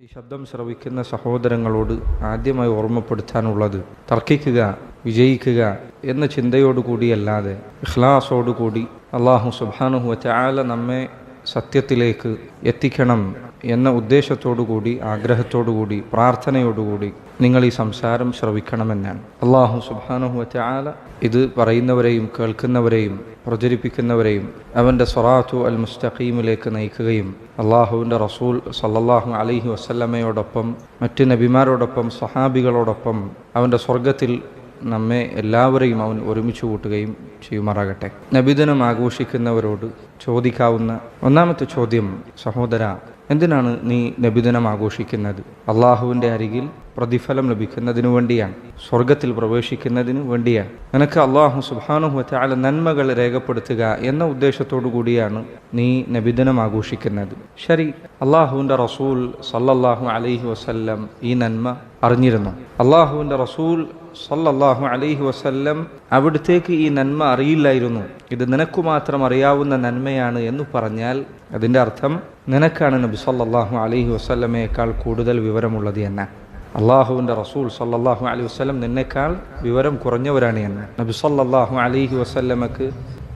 ഈ ശബ്ദം ശ്രവിക്കുന്ന സഹോദരങ്ങളോട് ആദ്യമായി ഓർമ്മപ്പെടുത്താനുള്ളത് തർക്കിക്കുക വിജയിക്കുക എന്ന ചിന്തയോടുകൂടിയല്ലാതെ ഇഖ്ലാസോടുകൂടി അള്ളാഹു സുബാനുഹു ചാല നമ്മെ സത്യത്തിലേക്ക് എത്തിക്കണം എന്ന ഉദ്ദേശത്തോടുകൂടി ആഗ്രഹത്തോടുകൂടി പ്രാർത്ഥനയോടുകൂടി നിങ്ങൾ ഈ സംസാരം ശ്രവിക്കണമെന്നാണ്. അള്ളാഹു സുബാനുഹു ചാല ഇത് പറയുന്നവരെയും കേൾക്കുന്നവരെയും പ്രചരിപ്പിക്കുന്നവരെയും അവന്റെ സൊറാത്തു അൽ മുസ്തഖീമിലേക്ക് നയിക്കുകയും അള്ളാഹുവിന്റെ റസൂൽ സല്ലല്ലാഹു അലൈഹി വസല്ലമയോടൊപ്പം മറ്റു നബിമാരോടൊപ്പം സഹാബികളോടൊപ്പം അവന്റെ സ്വർഗത്തിൽ നമ്മെ എല്ലാവരെയും അവൻ ഒരുമിച്ച് കൂട്ടുകയും ചെയ്യുമാറാകട്ടെ. നബിദിനം ആഘോഷിക്കുന്നവരോട് ചോദിക്കാവുന്ന ഒന്നാമത്തെ ചോദ്യം സഹോദര എന്തിനാണ് നീ നബിദിനം ആഘോഷിക്കുന്നത്? അള്ളാഹുവിന്റെ അരികിൽ പ്രതിഫലം ലഭിക്കുന്നതിനു വേണ്ടിയാണ് സ്വർഗത്തിൽ പ്രവേശിക്കുന്നതിന് വേണ്ടിയാണ്. നിനക്ക് അള്ളാഹു സുബാനുഹല നന്മകൾ രേഖപ്പെടുത്തുക എന്ന ഉദ്ദേശത്തോടു കൂടിയാണ് നീ നബിദിനം ആഘോഷിക്കുന്നത്. ശരി അള്ളാഹുവിന്റെ റസൂൽ സല്ലല്ലാഹു അലൈഹി വസല്ലം ഈ നന്മ അറിഞ്ഞിരുന്നു. അള്ളാഹുവിന്റെ റസൂൽ സല്ലല്ലാഹു അലൈഹി വസല്ലം അവിടുത്തേക്ക് ഈ നന്മ അറിയില്ലായിരുന്നു. ഇത് നിനക്കു മാത്രം അറിയാവുന്ന നന്മയാണ് എന്ന് പറഞ്ഞാൽ അതിന്റെ അർത്ഥം നിനക്കാണ് നബി സല്ലാഹു അലഹി വസല്ലമയേക്കാൾ കൂടുതൽ വിവരമുള്ളത് എന്ന. അള്ളാഹുവിന്റെ റസൂൽ സല്ലാഹു അലൈഹി വസ്ലം നിന്നേക്കാൾ വിവരം കുറഞ്ഞവരാണ് എന്ന്. നബി സല്ലാഹു അലഹി വസല്ലമക്ക്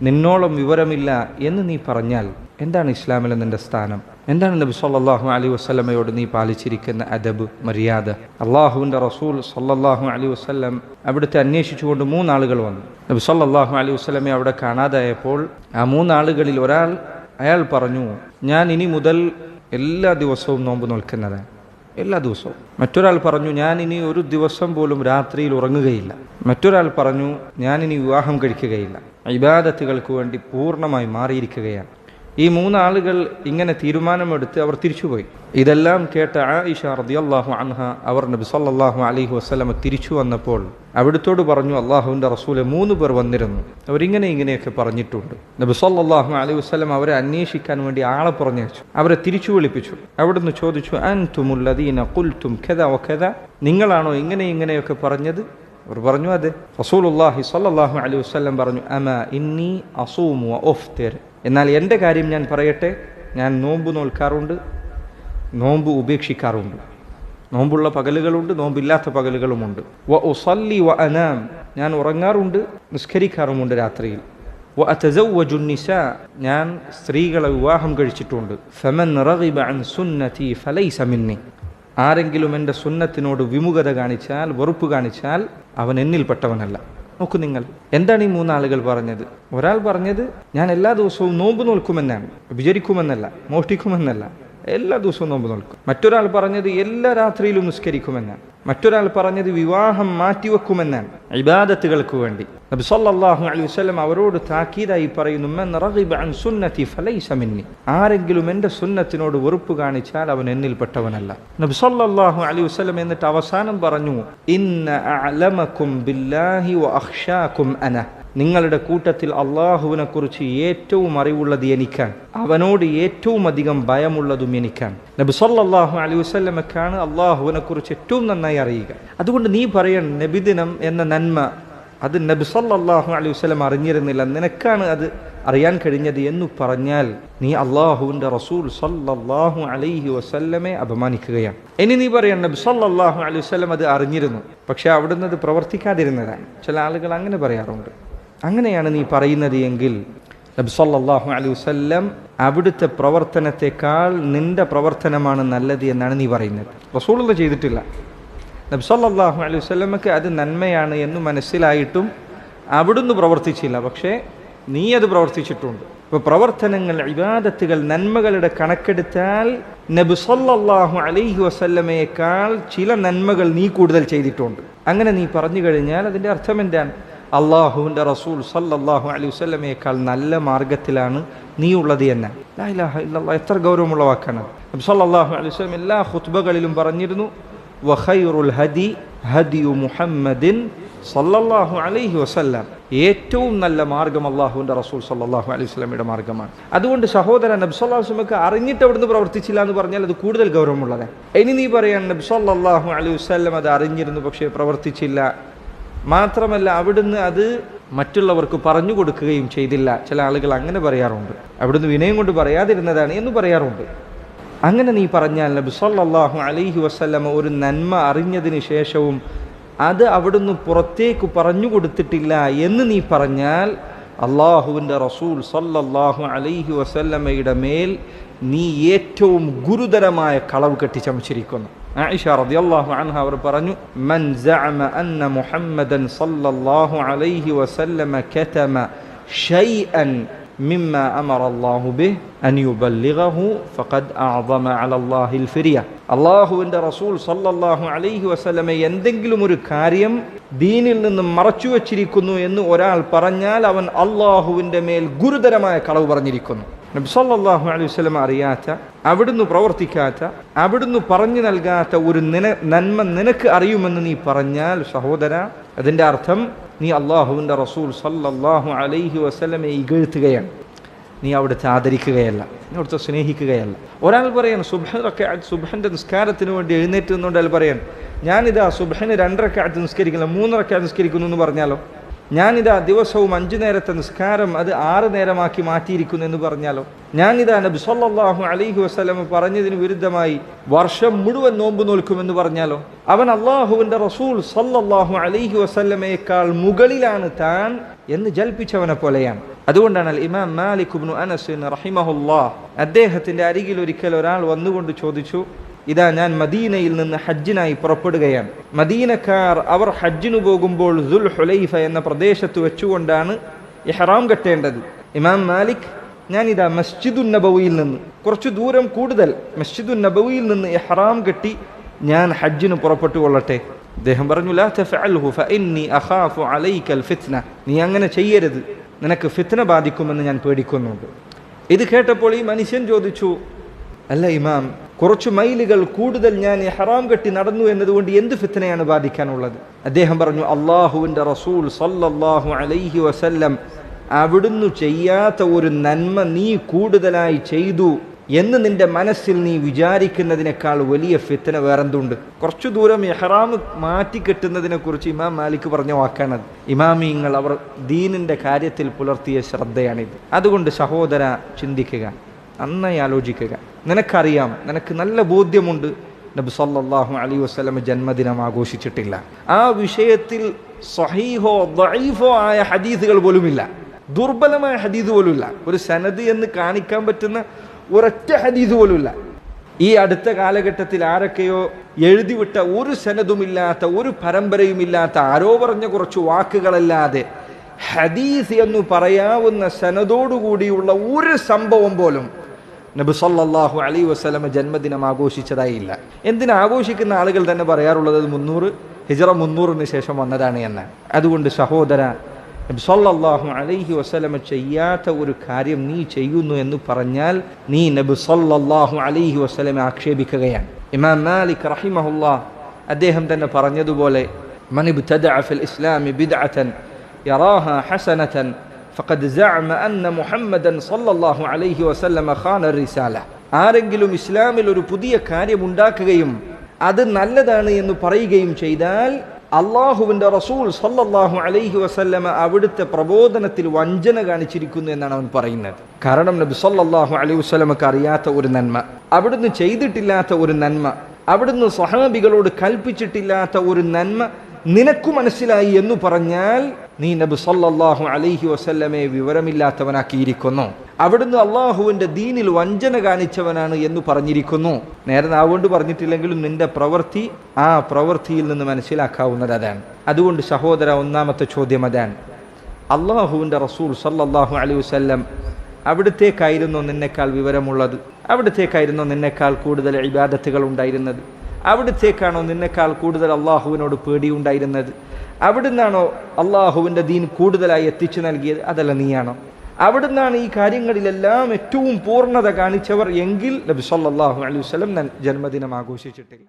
നിന്നോളം വിവരമില്ല എന്ന് നീ പറഞ്ഞാൽ എന്താണ് ഇസ്ലാമിലെ നിന്റെ സ്ഥാനം? എന്താണ് നബി സല്ലാഹു അലി വസ്ലമയോട് നീ പാലിച്ചിരിക്കുന്ന അദബ് മര്യാദ? അള്ളാഹുവിന്റെ റസൂൽ സല്ലാഹു അലി വസ്ലം അവിടുത്തെ അന്വേഷിച്ചുകൊണ്ട് മൂന്നാളുകൾ വന്നു. നബി സല്ലാഹു അലി വസ്ലമെ അവിടെ കാണാതായപ്പോൾ ആ മൂന്നാളുകളിൽ ഒരാൾ അയാൾ പറഞ്ഞു ഞാൻ ഇനി മുതൽ എല്ലാ ദിവസവും നോമ്പ് നോൽക്കുന്നതാണ് എല്ലാ ദിവസവും. മറ്റൊരാൾ പറഞ്ഞു ഞാൻ ഇനി ഒരു ദിവസം പോലും രാത്രിയിൽ ഉറങ്ങുകയില്ല. മറ്റൊരാൾ പറഞ്ഞു ഞാൻ ഇനി വിവാഹം കഴിക്കുകയില്ല. ഇബാദത്തുകൾക്ക് വേണ്ടി പൂർണമായി മാറിയിരിക്കുകയാണ്. ഈ മൂന്നാളുകൾ ഇങ്ങനെ തീരുമാനമെടുത്ത് അവർ തിരിച്ചുപോയി. ഇതെല്ലാം കേട്ട ആയിഷ റളിയല്ലാഹു അൻഹ അവർ നബി സല്ലാഹു അലൈഹി വസ്ലമ തിരിച്ചു വന്നപ്പോൾ അവിടുത്തോട് പറഞ്ഞു അള്ളാഹുവിന്റെ റസൂലെ മൂന്ന് പേർ വന്നിരുന്നു. അവരിങ്ങനെ ഇങ്ങനെയൊക്കെ പറഞ്ഞിട്ടുണ്ട്. നബി സല്ലാഹു അലൈഹി വസ്ലം അവരെ അന്വേഷിക്കാൻ വേണ്ടി ആളെ പറഞ്ഞയച്ചു. അവരെ തിരിച്ചു വിളിപ്പിച്ചു. അവിടുന്ന് ചോദിച്ചു അൻതുമുല്ലദീന ഖുൽതും കുൽ തും നിങ്ങളാണോ ഇങ്ങനെ ഇങ്ങനെയൊക്കെ പറഞ്ഞത്? അവർ പറഞ്ഞു അതെ. റസൂലുള്ളാഹി സ്വല്ലല്ലാഹു അലൈഹി വസ്ലം പറഞ്ഞു അമ ഇന്നി അസൂമു ഒഫ്തിർ എന്നാൽ എന്റെ കാര്യം ഞാൻ പറയട്ടെ ഞാൻ നോമ്പ് നോൽക്കാറുണ്ട് നോമ്പ് ഉപേക്ഷിക്കാറുണ്ട്. നോമ്പുള്ള പകലുകളുണ്ട് നോമ്പില്ലാത്ത പകലുകളുമുണ്ട്. വ ഉസല്ലി വ അനാം. ഞാൻ ഉറങ്ങാറുണ്ട് നിസ്കരിക്കാറുമുണ്ട് രാത്രിയിൽ. വ അതസവ്വജു നിസാ. ഞാൻ സ്ത്രീകളെ വിവാഹം കഴിച്ചിട്ടുണ്ട്. ഫമൻ റഗിബ അൻ സുന്നതി ഫലൈസ മിന്നി. ആരെങ്കിലും എന്റെ സുന്നത്തിനോട് വിമുഖത കാണിച്ചാൽ വെറുപ്പ് കാണിച്ചാൽ അവൻ എന്നിൽപ്പെട്ടവനല്ല നോക്കൂ നിങ്ങൾ എന്താണ് ഈ മൂന്നാളുകൾ പറഞ്ഞത്? ഒരാൾ പറഞ്ഞത് ഞാൻ എല്ലാ ദിവസവും നോമ്പ് നോൽക്കുമെന്നാണ്. വിചരിക്കുമെന്നല്ല മോഷ്ടിക്കുമെന്നല്ല. എല്ലാ ദിവസവും നോമ്പ് നോൽക്കും. മറ്റൊരാൾ പറഞ്ഞത് എല്ലാ രാത്രിയിലും നിസ്കരിക്കുമെന്നാണ്. മറ്റൊരാൾ പറഞ്ഞത് വിവാഹം മാറ്റിവെക്കുമെന്നാണ്. ഇബാദത്തുകൾക്ക് വേണ്ടി. നബി സല്ലല്ലാഹു അലൈഹി വസല്ലം അവരോട് താക്കീതായി പറയുന്നു മൻ അൻ സുന്നതി ഫലൈസ ആരെങ്കിലും എന്റെ സുന്നത്തിനോട് വെറുപ്പ് കാണിച്ചാൽ അവൻ എന്നിൽപ്പെട്ടവനല്ല നബി സല്ലല്ലാഹു അലൈഹി വസല്ലം എന്നിട്ട് അവസാനം പറഞ്ഞു ഇന്ന അഅലമകും ബില്ലാഹി അന. നിങ്ങളുടെ കൂട്ടത്തിൽ അള്ളാഹുവിനെ കുറിച്ച് ഏറ്റവും അറിവുള്ളത് എനിക്കാണ്. അവനോട് ഏറ്റവും അധികം ഭയമുള്ളതും എനിക്കാണ്. നബി സല്ലാഹു അലൈഹി അള്ളാഹുവിനെ കുറിച്ച് ഏറ്റവും നന്നായി അറിയുക. അതുകൊണ്ട് നീ പറയണം നബിദിനം എന്ന നന്മ അത് നബി സല്ലാഹു അലൈഹി വസ്ലം അറിഞ്ഞിരുന്നില്ല. നിനക്കാണ് അത് അറിയാൻ കഴിഞ്ഞത് എന്ന് പറഞ്ഞാൽ നീ അള്ളാഹുവിന്റെ റസൂൽ സല്ലാഹു അലൈഹി വസല്ലമെ അപമാനിക്കുകയാണ്. ഇനി നീ പറയണം നബി സല്ലാഹു അലൈഹി വസ്ലം അത് അറിഞ്ഞിരുന്നു. പക്ഷെ അവിടുന്ന് അത് പ്രവർത്തിക്കാതിരുന്നതാണ്. ചില ആളുകൾ അങ്ങനെ പറയാറുണ്ട്. അങ്ങനെയാണ് നീ പറയുന്നത് എങ്കിൽ നബ്സല്ലാഹു അലൈ വസല്ലം അവിടുത്തെ പ്രവർത്തനത്തെക്കാൾ നിന്റെ പ്രവർത്തനമാണ് നല്ലത് എന്നാണ് നീ പറയുന്നത്. റസൂലുള്ള ചെയ്തിട്ടില്ല. നബ്സല്ലാഹു അലൈഹി വസല്ലമക്ക് അത് നന്മയാണ് എന്ന് മനസ്സിലായിട്ടും അവിടുന്ന് പ്രവർത്തിച്ചില്ല. പക്ഷേ നീ അത് പ്രവർത്തിച്ചിട്ടുണ്ട്. ഇപ്പോൾ പ്രവർത്തനങ്ങൾ ഇബാദത്തുകൾ നന്മകളുടെ കണക്കെടുത്താൽ നബ്സല്ലാഹു അലൈഹി വസല്ലമയേക്കാൾ ചില നന്മകൾ നീ കൂടുതൽ ചെയ്തിട്ടുണ്ട്. അങ്ങനെ നീ പറഞ്ഞു കഴിഞ്ഞാൽ അതിന്റെ അർത്ഥം എന്താണ്? അള്ളാഹുവിന്റെ റസൂൽ സല്ലാഹു അലൈഹി വസ്ലമയേക്കാൾ നല്ല മാർഗത്തിലാണ് നീ ഉള്ളത് ഇല്ലല്ലാഹ് എത്ര ഗൗരവമുള്ള വാക്കാണ്. നബി സല്ലല്ലാഹു അലൈഹി വസല്ലം എല്ലാ ഹുത്ബകളിലും പറഞ്ഞിരുന്നു വഖൈറുൽ ഹദി ഹദിയു മുഹമ്മദിൻ സല്ലല്ലാഹു അലൈഹി വസല്ലം. ഏറ്റവും നല്ല മാർഗം അള്ളാഹുവിന്റെ റസൂൽ സല്ലാഹു അലൈഹി വസല്ലമയുടെ മാർഗമാണ്. അതുകൊണ്ട് സഹോദരൻ നബി സല്ലല്ലാഹു അലൈഹി അറിഞ്ഞിട്ട് അവിടുന്ന് പ്രവർത്തിച്ചില്ല എന്ന് പറഞ്ഞാൽ അത് കൂടുതൽ ഗൗരവമുള്ളതാണ്. ഇനി നീ പറയാൻ നബി സല്ലല്ലാഹു അലൈഹി വസ്ലം അത് അറിഞ്ഞിരുന്നു പക്ഷേ പ്രവർത്തിച്ചില്ല. മാത്രമല്ല അവിടുന്ന് അത് മറ്റുള്ളവർക്ക് പറഞ്ഞു കൊടുക്കുകയും ചെയ്തില്ല. ചില ആളുകൾ അങ്ങനെ പറയാറുണ്ട്. അവിടുന്ന് വിനയം കൊണ്ട് പറയാതിരുന്നതാണ് എന്ന് പറയാറുണ്ട്. അങ്ങനെ നീ പറഞ്ഞാൽ നബി സല്ലല്ലാഹു അലൈഹി വസല്ലമ ഒരു നന്മ അറിഞ്ഞതിന് ശേഷവും അത് അവിടുന്ന് പുറത്തേക്ക് പറഞ്ഞു കൊടുത്തിട്ടില്ല എന്ന് നീ പറഞ്ഞാൽ അള്ളാഹുവിന്റെ റസൂൽ സല്ലല്ലാഹു അലൈഹി വസല്ലമ്മയുടെ മേൽ നീ ഏറ്റവും ഗുരുതരമായ കളവ് കെട്ടി കെട്ടിച്ചമച്ചിരിക്കുന്നു. ആയിഷ റളിയല്ലാഹു അൻഹ അവർ പറഞ്ഞു മൻ സഅമ അന്ന മുഹമ്മദൻ സല്ലല്ലാഹു അലൈഹി വസല്ലമ കതമ ഷൈഅൻ മിമ്മ അമറല്ലാഹു ബിഹ് അൻ യുബല്ലിഗഹു ഫഖദ് അഅദമ അലല്ലാഹിൽ ഫിരിയ. അല്ലാഹുവിന്റെ റസൂൽ സല്ലല്ലാഹു അലൈഹി വസല്ലമ എന്തെങ്കിലും ഒരു കാര്യം ദീനിൽ നിന്ന് മറച്ചു വെച്ചിരിക്കുന്നു എന്ന് ഒരാൾ പറഞ്ഞാൽ അവൻ അള്ളാഹുവിന്റെ മേൽ ഗുരുതരമായ കളവ് പറഞ്ഞിരിക്കുന്നു. നബി സല്ലല്ലാഹു അലൈഹി സ്വലം അറിയാത്ത അവിടുന്ന് പ്രവർത്തിക്കാത്ത അവിടുന്ന് പറഞ്ഞു നൽകാത്ത ഒരു നിന നന്മ നിനക്ക് അറിയുമെന്ന് നീ പറഞ്ഞാൽ സഹോദര അതിന്റെ അർത്ഥം നീ അള്ളാഹുവിന്റെ റസൂൽ സല്ലല്ലാഹു അലൈഹി വസ്ലമെ ഇകഴ്ത്തുകയാണ്. നീ അവിടുത്തെ ആദരിക്കുകയല്ല നീ അവിടുത്തെ സ്നേഹിക്കുകയല്ല. ഒരാൾ പറയാൻ സുബഹൊക്കെ സുബഹന്റെ നിസ്കാരത്തിന് വേണ്ടി എഴുന്നേറ്റ് നിന്നുകൊണ്ട് അയാൾ പറയാൻ ഞാനിതാ സുബഹന് രണ്ടരക്കാലത്ത് നിസ്കരിക്കില്ല മൂന്നരക്കാലത്ത് നിസ്കരിക്കുന്നു എന്ന് പറഞ്ഞാലോ? ഞാനിതാ ദിവസവും അഞ്ചു നേരത്തെ നിസ്കാരം അത് ആറ് നേരമാക്കി മാറ്റിയിരിക്കുന്നു എന്ന് പറഞ്ഞാലോ? ഞാനിതാ നബി സല്ലാഹു അലൈഹി വസ്ലം പറഞ്ഞതിന് വിരുദ്ധമായി വർഷം മുഴുവൻ നോമ്പ് നോൽക്കുമെന്ന് പറഞ്ഞാലോ? അവൻ അള്ളാഹുവിന്റെ റസൂൽ സല്ലാഹു അലൈഹി വസല്ലമയേക്കാൾ മുകളിലാണ് താൻ എന്ന് ജൽപ്പിച്ചവനെ പോലെയാണ്. അതുകൊണ്ടാണ് ഇമാം മാലിക് അനസ് റഹിമഹുല്ലാ അദ്ദേഹത്തിന്റെ അരികിൽ ഒരിക്കൽ ഒരാൾ വന്നുകൊണ്ട് ചോദിച്ചു ഇതാ ഞാൻ മദീനയിൽ നിന്ന് ഹജ്ജിനായി പുറപ്പെടുകയാണ്. മദീനക്കാർ അവർ ഹജ്ജിനു പോകുമ്പോൾ ദുൽ ഹുലൈഫ എന്ന പ്രദേശത്ത് വെച്ചുകൊണ്ടാണ് ഇഹ്റാം കെട്ടേണ്ടത്. ഇമാം മാലിക് ഞാനിതാ മസ്ജിദുൻ നബവിയിൽ നിന്ന് കുറച്ചു ദൂരം കൂടുതൽ മസ്ജിദുൻ നബവിയിൽ നിന്ന് ഇഹ്റാം കെട്ടി ഞാൻ ഹജ്ജിന് പുറപ്പെട്ടു കൊള്ളട്ടെ. അദ്ദേഹം പറഞ്ഞു ഫിത്ന. നീ അങ്ങനെ ചെയ്യരുത്. നിനക്ക് ഫിത്ന ബാധിക്കുമെന്ന് ഞാൻ പേടിക്കുന്നുണ്ട്. ഇത് കേട്ടപ്പോൾ ഈ മനുഷ്യൻ ചോദിച്ചു അല്ല ഇമാം കുറച്ച് മൈലുകൾ കൂടുതൽ ഞാൻ ഹറാം കെട്ടി നടന്നു എന്നതുകൊണ്ട് എന്ത് ഫിത്തനയാണ് ബാധിക്കാനുള്ളത്? അദ്ദേഹം പറഞ്ഞു അള്ളാഹുവിന്റെ റസൂൽ സല്ലല്ലാഹു അലൈഹി വസല്ലം അവിടുന്ന് ചെയ്യാത്ത ഒരു നന്മ നീ കൂടുതലായി ചെയ്തു എന്ന് നിന്റെ മനസ്സിൽ നീ വിചാരിക്കുന്നതിനേക്കാൾ വലിയ ഫിത്തന വേറെന്തുണ്ട്? കുറച്ചു ദൂരം എഹ്റാം മാറ്റി കെട്ടുന്നതിനെ കുറിച്ച് ഇമാം മാലിക് പറഞ്ഞ വാക്കാണത് ഇമാമിങ്ങൾ അവർ ദീനിന്റെ കാര്യത്തിൽ പുലർത്തിയ ശ്രദ്ധയാണിത്. അതുകൊണ്ട് സഹോദര ചിന്തിക്കുക. നന്നായി ആലോചിക്കുക. നിനക്കറിയാം നിനക്ക് നല്ല ബോധ്യമുണ്ട്. നബി സല്ലാഹു അലി വസല്ലം ജന്മദിനം ആഘോഷിച്ചിട്ടില്ല. ആ വിഷയത്തിൽ സഹീഹോ ദൈഫോ ആയ ഹദീസുകൾ പോലുമില്ല. ദുർബലമായ ഹദീസ് പോലുമില്ല. ഒരു സനദ് എന്ന് കാണിക്കാൻ പറ്റുന്ന ഒരൊറ്റ ഹദീസ് പോലുമില്ല. ഈ അടുത്ത കാലഘട്ടത്തിൽ ആരൊക്കെയോ എഴുതിവിട്ട ഒരു സനതുമില്ലാത്ത ഒരു പരമ്പരയുമില്ലാത്ത ആരോ പറഞ്ഞ കുറച്ച് വാക്കുകളല്ലാതെ ഹദീസ് എന്ന് പറയാവുന്ന സനതോടുകൂടിയുള്ള ഒരു സംഭവം പോലും നബി സല്ലല്ലാഹു അലൈഹി വസല്ലമ ജന്മദിനം ആഘോഷിച്ചതായില്ല. എന്തിനാ ആഘോഷിക്കുന്ന ആളുകൾ തന്നെ പറയാറുള്ളത് മുന്നൂറ് ഹിജറ മുന്നൂറിന് ശേഷം വന്നതാണ് എന്ന്. അതുകൊണ്ട് സഹോദര നബി സല്ലല്ലാഹു അലൈഹി വസല്ലമ ചെയ്യാത്ത ഒരു കാര്യം നീ ചെയ്യുന്നു എന്ന് പറഞ്ഞാൽ നീ നബി സല്ലല്ലാഹു അലൈഹി വസ്ലമെ ആക്ഷേപിക്കുകയാണ്. ഇമാം മാലിക് റഹിമഹുല്ലാ അദ്ദേഹം തന്നെ പറഞ്ഞതുപോലെ മനിബ്തദഅ ഫിൽ ഇസ്ലാമി ബിദ്അതൻ യറാഹ ഹസനതൻ ഫഖദ് സഅമ അന്ന മുഹമ്മദൻ സല്ലല്ലാഹു അലൈഹി വസല്ലമ ഖാന റിസാല. ആരെങ്കിലും ഇസ്ലാമിൽ ഒരു പുതിയ കാര്യം ഉണ്ടാക്കുകയും അത് നല്ലതാണ് എന്ന് പറയുകയും ചെയ്താൽ അള്ളാഹുവിന്റെ റസൂൽ സല്ലല്ലാഹു അലൈഹി വസല്ലമ അവിടുത്തെ പ്രബോധനത്തിൽ വഞ്ചന കാണിച്ചിരിക്കുന്നു എന്നാണ് അവൻ പറയുന്നത്. കാരണം നബി സല്ലല്ലാഹു അലൈഹി വസ്ലമക്ക് അറിയാത്ത ഒരു നന്മ അവിടുന്ന് ചെയ്തിട്ടില്ലാത്ത ഒരു നന്മ അവിടുന്ന് സഹാബികളോട് കൽപ്പിച്ചിട്ടില്ലാത്ത ഒരു നന്മ നിനക്കു മനസ്സിലായി എന്ന് പറഞ്ഞാൽ നീ നബി സല്ലല്ലാഹു അലൈഹി വസല്ലമെ വിവരമില്ലാത്തവനാക്കിയിരിക്കുന്നു. അവിടുന്ന് അള്ളാഹുവിന്റെ ദീനിൽ വഞ്ചന കാണിച്ചവനാണ് എന്ന് പറഞ്ഞിരിക്കുന്നു. നേരെ നാവുകൊണ്ട് പറഞ്ഞിട്ടില്ലെങ്കിലും നിന്റെ പ്രവൃത്തി ആ പ്രവൃത്തിയിൽ നിന്ന് മനസ്സിലാക്കാവുന്നത് അതാണ്. അതുകൊണ്ട് സഹോദര ഒന്നാമത്തെ ചോദ്യം അതാണ്. അള്ളാഹുവിന്റെ റസൂൽ സല്ലാഹു അലൈഹി വസ്ല്ലം അവിടത്തേക്കായിരുന്നു നിന്നെക്കാൾ വിവരമുള്ളത്. അവിടത്തേക്കായിരുന്നു നിന്നെക്കാൾ കൂടുതൽ ഇബാദത്തുകൾ ഉണ്ടായിരുന്നത്. അവിടത്തേക്കാണോ നിന്നെക്കാൾ കൂടുതൽ അള്ളാഹുവിനോട് പേടിയുണ്ടായിരുന്നത് അവിടുന്നാണോ അള്ളാഹുവിന്റെ ദീൻ കൂടുതലായി എത്തിച്ചു നൽകിയത്? അതല്ല നീയാണോ? അവിടുന്നാണ് ഈ കാര്യങ്ങളിലെല്ലാം ഏറ്റവും പൂർണത കാണിച്ചവർ എങ്കിൽ നബി സല്ലാഹു അലൈഹി വസല്ലം ജന്മദിനം ആഘോഷിച്ചിട്ടില്ല.